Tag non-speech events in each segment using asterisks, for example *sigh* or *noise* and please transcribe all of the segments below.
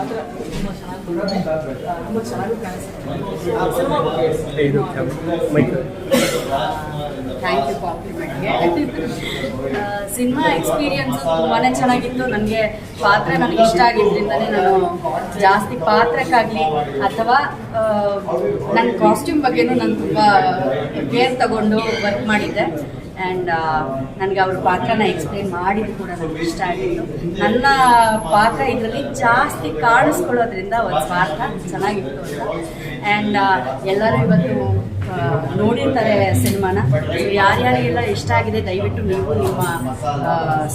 ಪಾತ್ರ cinema experience ತುಂಬಾ ಚೆನ್ನಾಗಿತ್ತು. ನನಗೆ ಪಾತ್ರ ನನಗೆ ಇಷ್ಟ ಆಗಿದ್ರಿಂದನೇ ನಾನು ಜಾಸ್ತಿ ಪಾತ್ರಕ್ಕಾಗಲಿ ಅಥವಾ ನನ್ನ ಕಾಸ್ಟ್ಯೂಮ್ ಬಗ್ಗೆನೂ ನಾನು ತುಂಬ ಕೇರ್ ತಗೊಂಡು ವರ್ಕ್ ಮಾಡಿದ್ದೆ. ಆ್ಯಂಡ್ ನನಗೆ ಅವ್ರ ಪಾತ್ರನ ಎಕ್ಸ್ಪ್ಲೇನ್ ಮಾಡಿದ್ದು ಕೂಡ ನನಗೆ ಇಷ್ಟ ಆಗಿತ್ತು. ನನ್ನ ಪಾತ್ರ ಇದರಲ್ಲಿ ಜಾಸ್ತಿ ಕಾಣಿಸ್ಕೊಳ್ಳೋದ್ರಿಂದ ಒಂದು ಸ್ವಾರ್ಥ ಚೆನ್ನಾಗಿತ್ತು ಅಂತ. ಆ್ಯಂಡ್ ಎಲ್ಲರೂ ಇವತ್ತು ನೋಡಿರ್ತಾರೆ ಸಿನಿಮಾನ. ಯಾರ್ಯಾರಿಗೆಲ್ಲ ಇಷ್ಟ ಆಗಿದೆ, ದಯವಿಟ್ಟು ನೀವು ನಿಮ್ಮ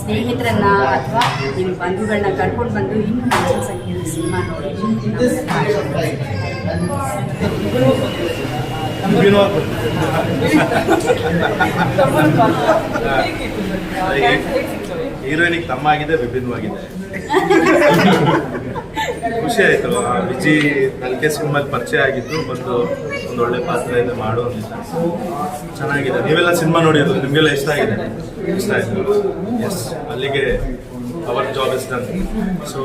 ಸ್ನೇಹಿತರನ್ನ ಅಥವಾ ನಿಮ್ಮ ಬಂಧುಗಳನ್ನ ಕರ್ಕೊಂಡು ಬಂದು ಇನ್ನೂ ಹೆಚ್ಚಿನ ಸಂಖ್ಯೆಯಲ್ಲಿ ಸಿನಿಮಾ ನೋಡಿ. ಹೀರೋಯಿನಿಗೆ ತಮ್ಮ ಆಗಿದೆ ವಿಭಿನ್ನವಾಗಿದೆ. ಖುಷಿ ಆಯ್ತು. ವಿಜಿ ನಲ್ಕೆ ಸಿನಿಮಾಲ್ ಪರಿಚಯ ಆಗಿದ್ದು ಬಂದು ಒಂದು ಒಳ್ಳೆ ಪಾತ್ರ ಇದೆ ಮಾಡೋ ಚೆನ್ನಾಗಿದೆ. ನೀವೆಲ್ಲ ಸಿನಿಮಾ ನೋಡಿದ್ರು ನಿಮಗೆಲ್ಲ ಇಷ್ಟ ಆಗಿದೆ? ಇಷ್ಟ ಆಯ್ತು. ಎಸ್ ಅಲ್ಲಿಗೆ our job is done so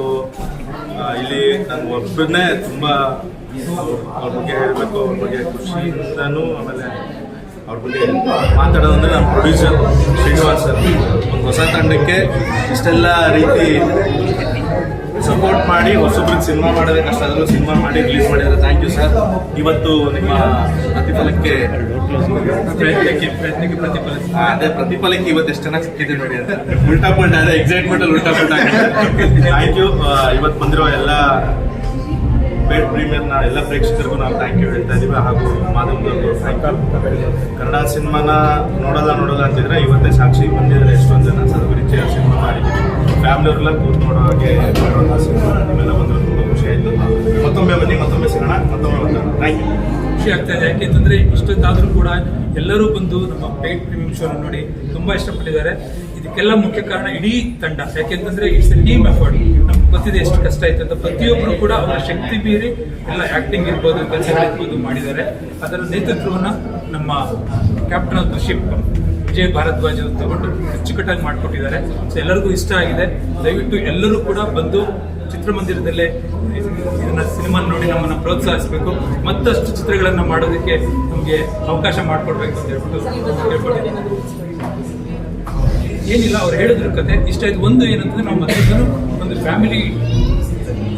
ಇಲ್ಲಿ ನಂಗೆ ಒಬ್ಬನೇ ತುಂಬ ಅವ್ರ ಬಗ್ಗೆ ಹೇಳಬೇಕು, ಅವ್ರ ಬಗ್ಗೆ ಖುಷಿಯಿಂದನೂ ಆಮೇಲೆ ಅವ್ರ ಬಗ್ಗೆ ಮಾತಾಡೋದಂದ್ರೆ ನಮ್ಮ ಪ್ರೊಡ್ಯೂಸರ್ ಶ್ರೀನಿವಾಸ್ ಸರ್. ಒಂದು ಹೊಸ ತಂಡಕ್ಕೆ ಇಷ್ಟೆಲ್ಲ ರೀತಿ ಸಪೋರ್ಟ್ ಮಾಡಿ, ಹೊಸಬ್ರಿಗೆ ಸಿನಿಮಾ ಮಾಡೋದೇ ಕಷ್ಟ. ಆದರೂ ಸಿನಿಮಾ ಮಾಡಿ ರಿಲೀಸ್ ಮಾಡಿದ್ರೆ ಥ್ಯಾಂಕ್ ಯು ಸರ್ ಇವತ್ತು ನಿಮ್ಮ ಪ್ರತಿಫಲಕ್ಕೆ ಪ್ರಯತ್ನಕ್ಕೆ ಪ್ರಯತ್ನಕ್ಕೆ ಪ್ರತಿಫಲ ಅದೇ ಪ್ರತಿಫಲಕ್ಕೆ ಇವತ್ತು ಎಷ್ಟು ಚೆನ್ನಾಗಿ ಸಿಕ್ಕಿದೆ ನೋಡಿ ಅಂತ. ಉಲ್ಟಾ ಪಲ್ಟ ಅದೇ ಎಕ್ಸೈಟ್ಮೆಂಟ್ ಅಲ್ಲಿ ಉಲ್ಟಾ ಪಲ್ಟ ಥ್ಯಾಂಕ್ ಯು ಇವತ್ತು ಬಂದಿರೋ ಎಲ್ಲ ಪೇಡ್ ಪ್ರೀಮಿಯರ್ನ ಎಲ್ಲ ಪ್ರೇಕ್ಷಕರಿಗೂ ನಾವು ಥ್ಯಾಂಕ್ ಯು ಹೇಳ್ತಾ ಇದ್ದೀವಿ ಹಾಗೂ ಮಾಧ್ಯಮದವರು ಥ್ಯಾಂಕ್ ಕನ್ನಡ ಸಿನಿಮಾನ ನೋಡಲ್ಲ ನೋಡಲ್ಲ ಅಂತಿದ್ರೆ ಇವತ್ತೇ ಸಾಕ್ಷಿ ಬಂದಿದ್ದಾರೆ. ಎಷ್ಟೊಂದು ಜನ ಸದ್ಗುರಿಚಿಯ ಸಿನಿಮಾ ಮಾಡಿದ್ದೀವಿ ಫ್ಯಾಮಿಲಿಯವರೆಲ್ಲ ಕೂತ್ ನೋಡೋ ಹಾಗೆ ಮಾಡೋಣ ಸಿನಿಮಾ. ನಿಮ್ಮೆಲ್ಲ ಬಂದ್ರೆ ತುಂಬ ಖುಷಿ ಆಯಿತು. ಮತ್ತೊಮ್ಮೆ ಬನ್ನಿ, ಮತ್ತೊಮ್ಮೆ ಸಿಗೋಣ. ಮತ್ತೊಮ್ಮೆ ಥ್ಯಾಂಕ್ ಯು ಖುಷಿ ಆಗ್ತಾ ಇದೆ. ಯಾಕೆಂತಂದ್ರೆ ಇಷ್ಟೊತ್ತಾದರೂ ಕೂಡ ಎಲ್ಲರೂ ಬಂದು ನಮ್ಮ ಪೇಟ್ ಪ್ರೀಮಿಯಂ ಶೋ ನೋಡಿ ತುಂಬಾ ಇಷ್ಟಪಟ್ಟಿದ್ದಾರೆ. ಇದಕ್ಕೆಲ್ಲ ಮುಖ್ಯ ಕಾರಣ ಇಡೀ ತಂಡ. ಯಾಕೆಂತಂದ್ರೆ ಇಟ್ಸ್ ಎ ಟೀಮ್ ಎಫರ್ಟ್ ನಮ್ಗೆ ಗೊತ್ತಿದೆ ಎಷ್ಟು ಕಷ್ಟ ಆಯ್ತು ಅಂತ. ಪ್ರತಿಯೊಬ್ಬರು ಕೂಡ ಅವರ ಶಕ್ತಿ ಮೀರಿ ಎಲ್ಲ ಆಕ್ಟಿಂಗ್ ಇರ್ಬೋದು ಕೆಲಸಗಳಿರ್ಬೋದು ಮಾಡಿದ್ದಾರೆ. ಅದರ ನೇತೃತ್ವವನ್ನ ನಮ್ಮ captain of the ship Vijay Bharadwaj ಅವರು ತಗೊಂಡು ಅಚ್ಚುಕಟ್ಟಾಗಿ ಮಾಡಿಕೊಟ್ಟಿದ್ದಾರೆ. ಸೊ ಎಲ್ಲರಿಗೂ ಇಷ್ಟ ಆಗಿದೆ. ದಯವಿಟ್ಟು ಎಲ್ಲರೂ ಕೂಡ ಬಂದು ಚಿತ್ರಮಂದಿರದಲ್ಲೇ ಇದನ್ನ ಸಿನಿಮಾ ನೋಡಿ ನಮ್ಮನ್ನ ಪ್ರೋತ್ಸಾಹಿಸಬೇಕು. ಮತ್ತಷ್ಟು ಚಿತ್ರಗಳನ್ನು ಮಾಡೋದಕ್ಕೆ ನಮಗೆ ಅವಕಾಶ ಮಾಡಿಕೊಡ್ಬೇಕು ಅಂತ ಹೇಳ್ಬಿಟ್ಟು ಏನಿಲ್ಲ ಅವ್ರು ಹೇಳಿದ್ರು ಕತೆ. ಇಷ್ಟ ಆಯ್ತು. ಒಂದು ಏನಂತಂದ್ರೆ ನಮ್ಮ ಮನೆಯಿಂದನೂ ಒಂದು ಫ್ಯಾಮಿಲಿ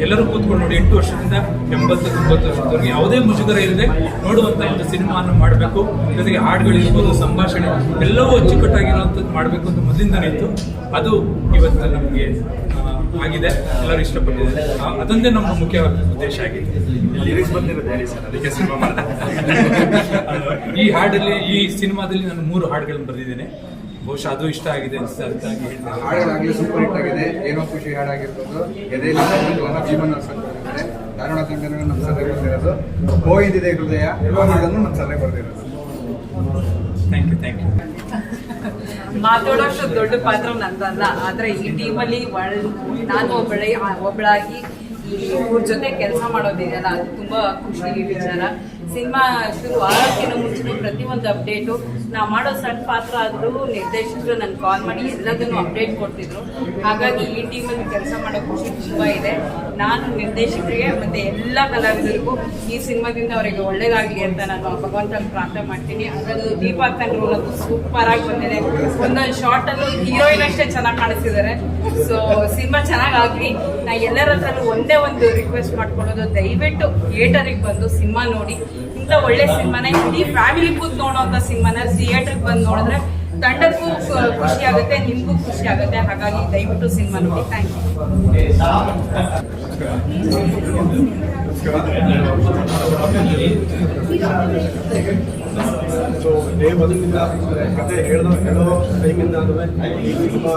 ಎಲ್ಲರೂ ಕೂತ್ಕೊಂಡು ನೋಡಿ ಎಂಟು ವರ್ಷದಿಂದ ಎಂಬತ್ತು ತೊಂಬತ್ತು ವರ್ಷದವರೆಗೆ ಯಾವುದೇ ಮುಜುಗರ ಇಲ್ಲದೆ ನೋಡುವಂಥ ಒಂದು ಸಿನಿಮಾವನ್ನು ಮಾಡಬೇಕು. ಜೊತೆಗೆ ಹಾಡುಗಳಿರ್ಬೋದು ಸಂಭಾಷಣೆ ಎಲ್ಲವೂ ಅಚ್ಚುಕಟ್ಟಾಗಿರುವಂಥದ್ದು ಮಾಡಬೇಕು ಅಂತ ಮೊದಲಿಂದನೇ ಇತ್ತು. ಅದು ಇವತ್ತು ನಮಗೆ ಆಗಿದೆ. ಎಲ್ಲರೂ ಇಷ್ಟಪಟ್ಟಿದ್ದಾರೆ. ಅದೊಂದೇ ನಮ್ಮ ಮುಖ್ಯ ಉದ್ದೇಶ ಆಗಿದೆ *laughs* ಈ ಹಾಡಲ್ಲಿ ಈ ಸಿನಿಮಾದಲ್ಲಿ ನಾನು ಮೂರು ಹಾಡುಗಳನ್ನು ಬರೆದಿದ್ದೇನೆ. ಬಹುಶಃ ಅದು ಇಷ್ಟ ಆಗಿದೆ ಸರ್ ಅದಕ್ಕಾಗಿ ಹಾಡೋದಾಗಲಿ ಹಾಡಾಗಲಿ ಸೂಪರ್ ಹಿಟ್ ಆಗಿದೆ. ಏನೋ ಖುಷಿ ಹಾಡಾಗಿರ್ಬೋದು ಎದೆಯಲ್ಲಿ ಜೀವನ ಬರ್ದಿದ್ದಾರೆ ಧಾರವಾಡ ತಂಡನೂ ನಮ್ಮ ಸರ್ರೆ ಬರ್ದಿರೋದು ಹೋಗಿದ್ದಿದೆ ಹೃದಯ. ಹಾಡನ್ನು ನಮ್ಮ ಸರ್ರೆ ಬರ್ದಿರೋದು ಥ್ಯಾಂಕ್ ಯು ಥ್ಯಾಂಕ್ ಯು ಮಾತಾಡೋಷ್ಟು ದೊಡ್ಡ ಪಾತ್ರ ನಂದಲ್ಲ ಆದ್ರೆ ಈ ಟೀಮಲ್ಲಿ ನಾನು ಒಬ್ಬಳೆ ಒಬ್ಬಳಾಗಿ ಈ ಇವ್ರ ಜೊತೆ ಕೆಲಸ ಮಾಡೋದಿದೆಯಲ್ಲ ಅದು ತುಂಬಾ ಖುಷಿ ವಿಚಾರ. ಸಿನಿಮಾ ಶುರು ಆಗೋಕ್ಕಿಂತ ಮುಂಚೆ ಪ್ರತಿಯೊಂದು ಅಪ್ಡೇಟು. ನಾವು ಮಾಡೋ ಸಣ್ಣ ಪಾತ್ರ ಆದರೂ ನಿರ್ದೇಶಕರು ನನ್ಗೆ ಕಾಲ್ ಮಾಡಿ ಎಲ್ಲದನ್ನು ಅಪ್ಡೇಟ್ ಕೊಡ್ತಿದ್ರು. ಹಾಗಾಗಿ ಈ ಟೀಮಲ್ಲಿ ಕೆಲಸ ಮಾಡೋ ಖುಷಿ ತುಂಬ ಇದೆ. ನಾನು ನಿರ್ದೇಶಕರಿಗೆ ಮತ್ತೆ ಎಲ್ಲ ಕಲಾವಿದರಿಗೂ ಈ ಸಿನಿಮಾದಿಂದ ಅವರಿಗೆ ಒಳ್ಳೇದಾಗಲಿ ಅಂತ ನಾನು ಭಗವಂತನ ಪ್ರಾರ್ಥನೆ ಮಾಡ್ತೀನಿ. ಅದರಲ್ಲೂ ದೀಪಾ ರೋಲ್ ಅದು ಸೂಪರ್ ಆಗಿ ಬಂದಿದೆ. ಒಂದೊಂದು ಶಾರ್ಟಲ್ಲೂ ಹೀರೋಯಿನ್ ಅಷ್ಟೇ ಚೆನ್ನಾಗಿ ಕಾಣಿಸ್ತಿದ್ದಾರೆ. So cinema ಚೆನ್ನಾಗಾಗಲಿ. ನಾ ಎಲ್ಲರ ಹತ್ರನೂ ಒಂದೇ ಒಂದು ರಿಕ್ವೆಸ್ಟ್ ಮಾಡ್ಕೊಳ್ಳೋದು. ದಯವಿಟ್ಟು ಥಿಯೇಟರಿಗೆ ಬಂದು ಸಿನಿಮಾ ನೋಡಿ. ಇಂಥ ಒಳ್ಳೆ ಸಿನಿಮಾನ. ಇಡೀ ಫ್ಯಾಮಿಲಿ ಕೂತ್ ನೋಡೋಂಥ ಸಿನಿಮಾನ ಥಿಯೇಟರ್ಗೆ ಬಂದು ನೋಡಿದ್ರೆ ತಂಡಕ್ಕೂ ಖುಷಿ ಆಗುತ್ತೆ, ನಿಮಗೂ ಖುಷಿ ಆಗುತ್ತೆ. ಹಾಗಾಗಿ ದಯವಿಟ್ಟು ಸಿನಿಮಾ ನೋಡಿ. ಥ್ಯಾಂಕ್ ಯು ಸೊ ಡೇ ಮೊದಲಿಂದ ಕತೆ ಹೇಳೋ ಹೇಳೋ ಟೈಮಿಂದ ಈ ಸಿನಿಮಾ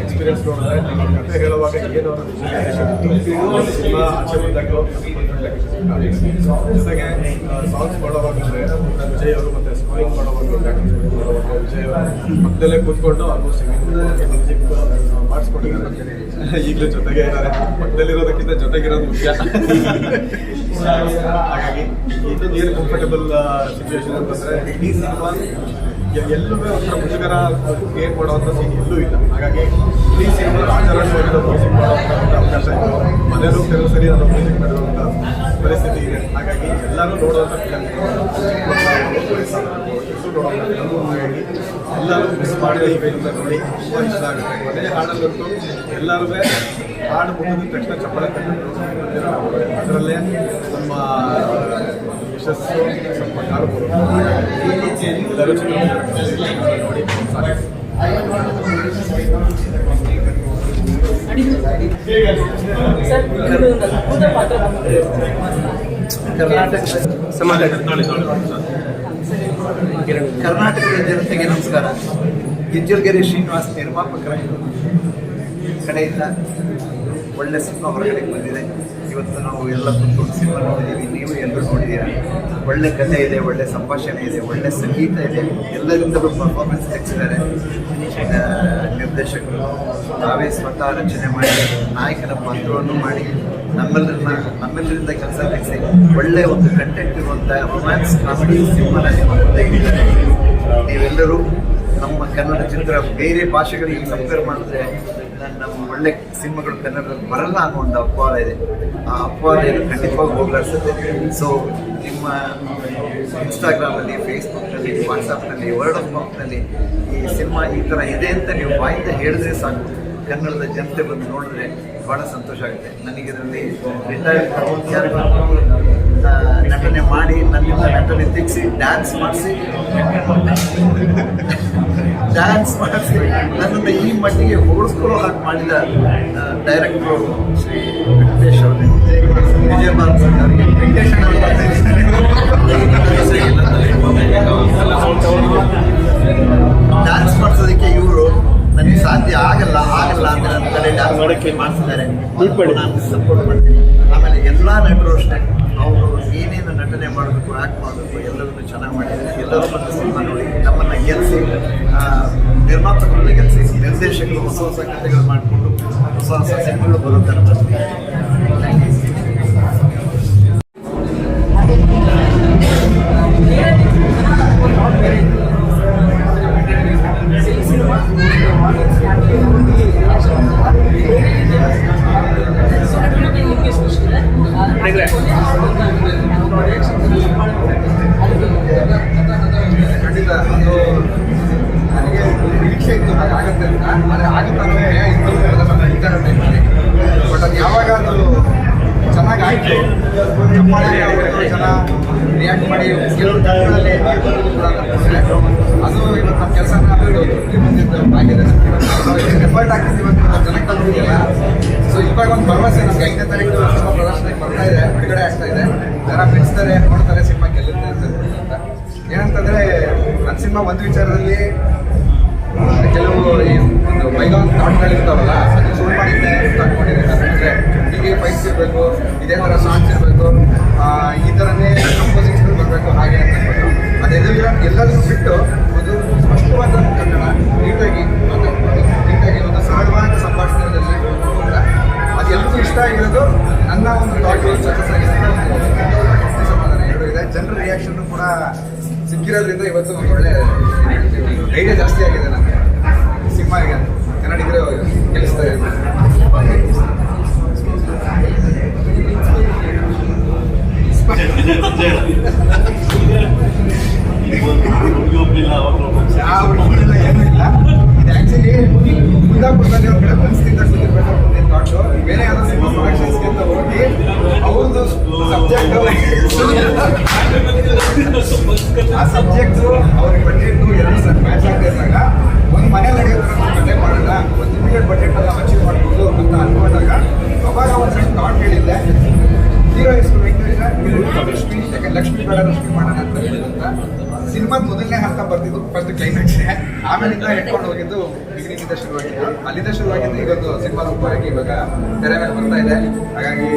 ಎಕ್ಸ್ಪೀರಿಯನ್ಸ್ ನೋಡಿದ್ರೆ, ಕತೆ ಹೇಳುವಾಗ ಏನು ಸಿನಿಮಾ ಜೊತೆಗೆ ಸಾಂಗ್ಸ್ ಮಾಡೋವಾಗ ಅಂದರೆ ವಿಜಯ್ ಅವರು ಮತ್ತೆ ಸ್ಕೋರಿಂಗ್ ಮಾಡೋವಾಗ ವಿಜಯ್ ಅವರು ಪಕ್ಕದಲ್ಲೇ ಕೂತ್ಕೊಂಡು ಆಲ್ಮೋಸ್ಟ್ ಮ್ಯೂಸಿಕ್ ಮಾಡಿಸ್ಕೊಂಡಿದ್ದಾರೆ ಈಗಲೂ ಜೊತೆಗೆ ಇದ್ದಾರೆ ಪಕ್ಕದಲ್ಲಿರೋದಕ್ಕಿಂತ ಜೊತೆಗಿರೋದು ಮುಖ್ಯ ಹಾಗಾಗಿ ಇದು ನಿಯರ್ ಕಂಫರ್ಟಬಲ್ ಸಿಚುವೇಶನ್ ಅಂತಂದ್ರೆ ಇಡೀ ಸಿನಿಮಾ ಎಲ್ಲೂ ಒಂಥರ ಮುಜುಗರ ಕ್ರಿಯೇಟ್ ಮಾಡುವಂಥ ಸೀನ್ ಎಲ್ಲೂ ಇಲ್ಲ. ಹಾಗಾಗಿ ಈ ಸಿನಿಮಾ ರಾಜರಾಜ್ ಅವರಿಂದ ಮ್ಯೂಸಿಕ್ ಮಾಡುವಂಥ ಒಂದು ಅವಕಾಶ ಇತ್ತು. ಮನೆಯಲ್ಲೂ ಕೆಲವು ಸರಿ ನಾನು ಮ್ಯೂಸಿಕ್ ಮಾಡುವಂಥ ಪರಿಸ್ಥಿತಿ ಇದೆ. ಹಾಗಾಗಿ ಎಲ್ಲರೂ ನೋಡುವಂಥ ಫಿಲಮ್ ಎಲ್ಲರೂ ನೋಡುವಂಥ ಎಲ್ಲರೂ ಮಿಸ್ ಮಾಡಿದ ಈ ಫಿಲ್ಮ್ನ ನೋಡಿ ತುಂಬ ಇಷ್ಟ ಆಗುತ್ತೆ. ಮನೆಯ ಹಾಡಲ್ಲಂತೂ ಎಲ್ಲರೂ ಹಾಡು ಮುಗಿದ ತಕ್ಷಣ ಚಪ್ಪಳೆ ಅದರಲ್ಲೇ ನಮ್ಮ ಯಶಸ್ಸು ಸ್ವಲ್ಪ ನೋಡಿ ನೋಡಿ ನೋಡಿ ಕರ್ನಾಟಕದ ಜನತೆಗೆ ನಮಸ್ಕಾರ. ಗಿಜ್ಜಲ್ಗೆರೆ ಶ್ರೀನಿವಾಸ್ ನಿರ್ಮಾಪಕರ ಕಡೆಯಿಂದ ಒಳ್ಳೆ ಸಿನಿಮಾ ಹೊರಗಡೆ ಬಂದಿದೆ. ಇವತ್ತು ನಾವು ಎಲ್ಲ ಕುತ್ಕೊಂಡು ಸಿನಿಮಾ ನೋಡಿದ್ದೀವಿ ನೀವು ಎಲ್ಲರೂ ನೋಡಿದ್ದೀರಾ ಒಳ್ಳೆ ಕಥೆ ಇದೆ, ಒಳ್ಳೆ ಸಂಭಾಷಣೆ ಇದೆ, ಒಳ್ಳೆ ಸಂಗೀತ ಇದೆ. ಎಲ್ಲರಿಂದಲೂ ಪರ್ಫಾರ್ಮೆನ್ಸ್ ತೆಗೆಸಿದ್ದಾರೆ ನಿರ್ದೇಶಕರು, ನಾವೇ ಸ್ವತಃ ರಚನೆ ಮಾಡಿ, ನಾಯಕನ ಪಾತ್ರವನ್ನು ಮಾಡಿ ನಮ್ಮೆಲ್ಲರನ್ನ ನಮ್ಮೆಲ್ಲರಿಂದ ಕೆಲಸ ತೆಗೆಸಿ ಒಳ್ಳೆ ಒಂದು ಕಂಟೆಂಟ್ ಇರುವಂಥ ರೊಮ್ಯಾನ್ಸ್ ಕಾಮಿಡಿ ಸಿನಿಮಾನ ನಿಮ್ಮ ನೀವೆಲ್ಲರೂ ನಮ್ಮ ಕನ್ನಡ ಚಿತ್ರ ಬೇರೆ ಭಾಷೆಗಳಿಗೆ ಕಂಪೇರ್ ಮಾಡಿದ್ರೆ ನಮ್ಮ ಒಳ್ಳೆ ಸಿನಿಮಾಗಳು ಕನ್ನಡದಲ್ಲಿ ಬರಲ್ಲ ಅನ್ನೋ ಒಂದು ಅಪವಾದ ಇದೆ. ಆ ಅಪವಾದ ಖಂಡಿತವಾಗಿ ಹೋಗ್ಲಾಡ್ಸುತ್ತೆ. ಸೊ ನಿಮ್ಮ ಇನ್ಸ್ಟಾಗ್ರಾಮಲ್ಲಿ ಫೇಸ್ಬುಕ್ನಲ್ಲಿ ವಾಟ್ಸಪ್ನಲ್ಲಿ ವರ್ಡ್ ಆಫ್ ಮೌತ್ನಲ್ಲಿ ಈ ಸಿನಿಮಾ ಈ ಥರ ಇದೆ ಅಂತ ನೀವು ಬಾಯಿಂದ ಹೇಳಿದ್ರೆ ಸಾಕು. ಕನ್ನಡದ ಜನತೆ ಬಂದು ನೋಡಿದ್ರೆ ಭಾಳ ಸಂತೋಷ ಆಗುತ್ತೆ. ನನಗೆ ಇದರಲ್ಲಿ ರಿಟೈರ್ಡ್ ನಟನೆ ಮಾಡಿ, ನನ್ನಿಂದ ನಟನೆ ತೆಗೆಸಿ ಡ್ಯಾನ್ಸ್ ಮಾಡಿಸಿ. ಡ್ಯಾನ್ಸ್ ಮಾಡಿಸಿ ನನ್ನನ್ನು ಈ ಮಟ್ಟಿಗೆ ಹೋಲಿಸ್ಕೊಳ್ಳೋ ಹಾಗೆ ಮಾಡಿದ ಡೈರೆಕ್ಟ್ರು ಶ್ರೀ ವೆಂಕಟೇಶ್ ಅವರಿಗೆ ವಿಜಯ ಭಾರತ್ ವೆಂಕಟೇಶ್ ಡ್ಯಾನ್ಸ್ ಮಾಡಿಸೋದಕ್ಕೆ ಇವರು ನನಗೆ ಸಾಧ್ಯ ಆಗಲ್ಲ ಆಗಲ್ಲ ಅಂತ ನನ್ನ ಕಡೆ ಡ್ಯಾನ್ಸ್ ಮಾಡೋಕ್ಕೆ ಮಾಡಿಸಿದ್ದಾರೆ ನಾನು ಸಪೋರ್ಟ್ ಮಾಡ್ತೀನಿ. ಆಮೇಲೆ ಎಲ್ಲ ನಟರು ಅಷ್ಟೇ. ಅವರು ಏನೇನು ಮಾಡಬೇಕು ಆ್ಯಕ್ಟ್ ಮಾಡಬೇಕು ಎಲ್ಲವನ್ನೂ ಚೆನ್ನಾಗಿ ಮಾಡಿದ್ದಾರೆ. ಎಲ್ಲರೂ ಬಂದು ಸಿನಿಮಾ ನೋಡಿ, ನಮ್ಮನ್ನು ಗೆಲ್ಲಿಸಿ ನಿರ್ಮಾಪಕರನ್ನ ಗೆಲ್ಲಿಸಿ ನಿರ್ದೇಶಕರು ಹೊಸ ಹೊಸ ಕಥೆಗಳು ಮಾಡಿಕೊಂಡು, ಹೊಸ ಹೊಸ ಸಿನಿಮಾಗಳು ಬರೋ ಥರ ಖಂಡಿತ ಅದು ನನಗೆ ನಿರೀಕ್ಷೆ ಇತ್ತು ಆದರೆ ನಾನು ಭಯ ಇತ್ತು ಅದನ್ನ ಈ ಥರ ಟೈಮಲ್ಲಿ ಬಟ್ ಅದು ಯಾವಾಗ ಅದು ಚೆನ್ನಾಗಿ ಆಯಿತು ಚಪ್ಪಾಳೆ ಹೊಡೆದು ಜನ ರಿಯಾಕ್ಟ್ ಮಾಡಿ ಕೆಲವರು ಕನ್ನಡದಲ್ಲಿ ಅದು ಇವತ್ತು ನಮ್ಮ ಕೆಲಸ ಎಫರ್ಟ್ ಆಗ್ತಿದ್ದೀವಿ ಅಂತ ಜನಕ್ಕೆ ತಲುಪಿದೆಯಲ್ಲ ಸೊ ಇವಾಗ ಒಂದು ಭರವಸೆ ನಮ್ಗೆ ಐದನೇ ತಾರೀಕು ಸಿನಿಮಾ ಪ್ರದರ್ಶನಕ್ಕೆ ಬರ್ತಾ ಇದೆ, ಬಿಡುಗಡೆ ಆಗ್ತಾ ಇದೆ. ಜನ ಬಿಡಿಸ್ತಾರೆ, ನೋಡ್ತಾರೆ, ಸಿನಿಮಾ ಗೆಲ್ಲುತ್ತೆ ಅಂತ ಏನಂತಂದ್ರೆ ನನ್ನ ಸಿನಿಮಾ ಒಂದು ವಿಚಾರದಲ್ಲಿ, ಕೆಲವು ಈ ಒಂದು ಬೈಗಾನ್ ಥಾಟ್ಗಳಿರ್ತಾವಲ್ಲ ಅದು ಸುಳ್ಳು ಮಾಡಿದ್ದೆ ಅಂತ ಅನ್ಕೊಂಡಿದ್ದೀನಿ. ಅಂದರೆ ಹೀಗೆ ಫೈಟ್ಸ್ ಇರಬೇಕು ಇದೇ ಥರ ಸಾಂಗ್ಸ್ ಇರಬೇಕು ಈ ಥರನೇ ಕಂಪೋಸಿಂಗ್ಸ್ಗಳು ಬರಬೇಕು ಹಾಗೆ ಅಂತ ಅದೆಲ್ಲ ಎಲ್ಲರಿಗೂ ಬಿಟ್ಟು ಒಂದು ಸಿನಿಮಾದ ಮೊದಲನೇ ಹಂತ ಬರ್ತಿದ್ದು ಫಸ್ಟ್ ಕ್ಲೈಮ್ಯಾಕ್ಸ್ ಆಮೇಲಿಂದ ಇಟ್ಕೊಂಡು ಹೋಗಿದ್ದು ಬಿಗಿನಿಂಗ್ ಇಂದ ಶುರುವಾಗಿದ್ದು. ಅಲ್ಲಿಂದ ಶುರುವಾಗಿದ್ದು ಇವತ್ತು ಸಿನಿಮಾ ರೂಪವಾಗಿ ಇವಾಗ ತೆರೆ ಮೇಲೆ ಬರ್ತಾ ಇದೆ. ಹಾಗಾಗಿ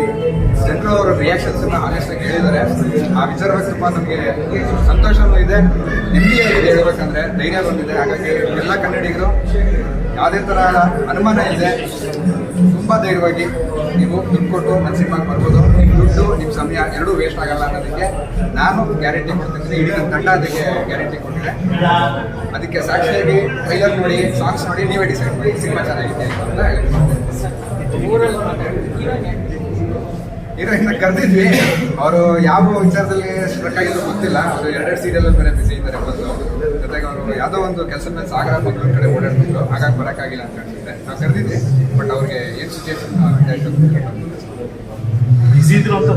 ಜನರು ಅವರ ರಿಯಾಕ್ಷನ್ಸ್ ಅನ್ನ ಆಗಿ ಹೇಳಿದ್ದಾರೆ. ಆ ವಿಚಾರವಾಗಿ ತುಂಬಾ ನಮಗೆ ಸಂತೋಷವೂ ಇದೆ ನೆಮ್ಮದಿಯಾಗಿದೆ ಹೇಳ್ಬೇಕಂದ್ರೆ. ಧೈರ್ಯ ಬಂದಿದೆ ಹಾಗಾಗಿ ಎಲ್ಲ ಕನ್ನಡಿಗರು ಯಾವುದೇ ತರ ಅನುಮಾನ ಇದೆ ತುಂಬಾ ಧೈರ್ಯವಾಗಿ ನೀವು ದುಡ್ಡು ಕೊಟ್ಟು ನನ್ನ ಸಿನಿಮಾಗೆ ಬರ್ಬೋದು. ನಿಮ್ಮ ದುಡ್ಡು ನಿಮ್ಮ ಸಮಯ ಎರಡೂ ವೇಸ್ಟ್ ಆಗಲ್ಲ ಅನ್ನೋದಕ್ಕೆ ನಾನು ಗ್ಯಾರಂಟಿ ಕೊಡ್ತೀನಿ. ಇಡೀ ನನ್ನ ತಂಡ ಅದಕ್ಕೆ ಗ್ಯಾರಂಟಿ ಕೊಟ್ಟಿದೆ. ಅದಕ್ಕೆ ಸಾಕ್ಷಿಯಾಗಿ ಟ್ರೈಲರ್ ನೋಡಿ ಸಾಂಗ್ಸ್ ನೋಡಿ ನೀವೇ ಡಿಸೈಡ್ ಮಾಡಿ ಸಿನಿಮಾ ಚೆನ್ನಾಗಿದೆ ಅಂತ ಹೀರೋಯಿನ್ ಕರೆದಿದ್ವಿ. ಅವರು ಯಾವ ವಿಚಾರದಲ್ಲಿ ಸ್ಟ್ರಕ್ ಆಗಿದ್ರು ಗೊತ್ತಿಲ್ಲ. ಅವರು ಎರಡೆರಡು ಸೀರಿಯಲ್ ಬೇರೆ ಬಿಸಿ ಇದ್ದಾರೆ ಬಂದು. ಅವರು ಯಾವುದೋ ಒಂದು ಕೆಲಸ ಮೇಲೆ ಸಾಗರ ಮಂಗಳೂರು ಕಡೆ ಓಡಾಡ್ತಿದ್ರು. ಹಾಗಾಗಿ ಬರೋಕ್ಕಾಗಿಲ್ಲ ಅಂತ ಹೇಳ್ತಿದ್ದೆ ನಾವು ಕರೆದಿದ್ವಿ, ಬಟ್ ಅವ್ರಿಗೆ ಏನು ಸಿಚುವೇಶನ್ ಬಿಸಿ ಇದ್ರು ಅಂತ